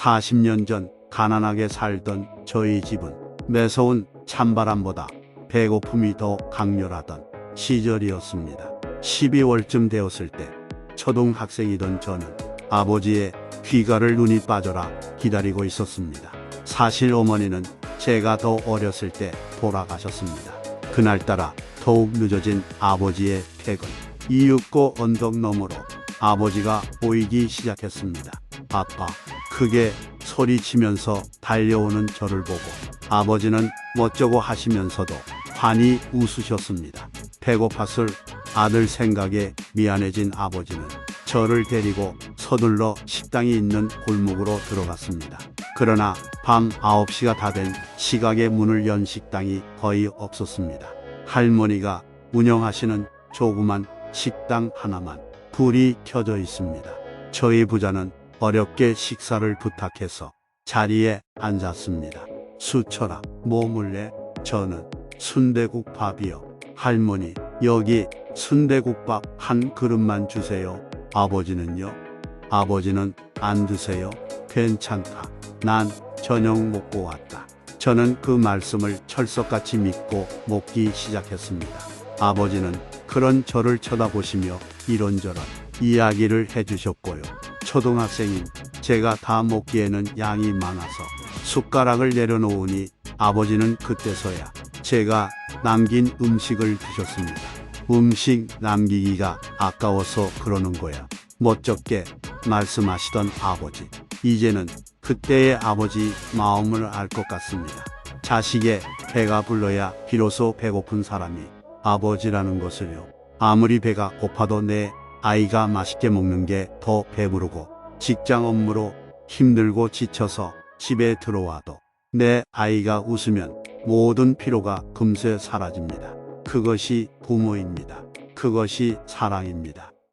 40년 전 가난하게 살던 저희 집은 매서운 찬바람보다 배고픔이 더 강렬하던 시절이었습니다. 12월쯤 되었을 때 초등학생이던 저는 아버지의 귀가를 눈이 빠져라 기다리고 있었습니다. 사실 어머니는 제가 더 어렸을 때 돌아가셨습니다. 그날따라 더욱 늦어진 아버지의 퇴근. 이윽고 언덕 너머로 아버지가 보이기 시작했습니다. 아빠, 크게 소리치면서 달려오는 저를 보고 아버지는 멋쩍어 하시면서도 환히 웃으셨습니다. 배고팠을 아들 생각에 미안해진 아버지는 저를 데리고 서둘러 식당이 있는 골목으로 들어갔습니다. 그러나 밤 9시가 다 된 시각에 문을 연 식당이 거의 없었습니다. 할머니가 운영하시는 조그만 식당 하나만 불이 켜져 있습니다. 저희 부자는 어렵게 식사를 부탁해서 자리에 앉았습니다. 수철아, 뭐 물래? 저는 순대국 밥이요. 할머니, 여기 순대국밥 한 그릇만 주세요. 아버지는요? 아버지는 안 드세요? 괜찮다. 난 저녁 먹고 왔다. 저는 그 말씀을 철석같이 믿고 먹기 시작했습니다. 아버지는 그런 저를 쳐다보시며 이런저런 이야기를 해주셨고요. 초등학생인 제가 다 먹기에는 양이 많아서 숟가락을 내려놓으니 아버지는 그때서야 제가 남긴 음식을 드셨습니다. 음식 남기기가 아까워서 그러는 거야. 멋쩍게 말씀하시던 아버지. 이제는 그때의 아버지 마음을 알 것 같습니다. 자식의 배가 불러야 비로소 배고픈 사람이 아버지라는 것을요. 아무리 배가 고파도 내 아이가 맛있게 먹는 게 더 배부르고 직장 업무로 힘들고 지쳐서 집에 들어와도 내 아이가 웃으면 모든 피로가 금세 사라집니다. 그것이 부모입니다. 그것이 사랑입니다.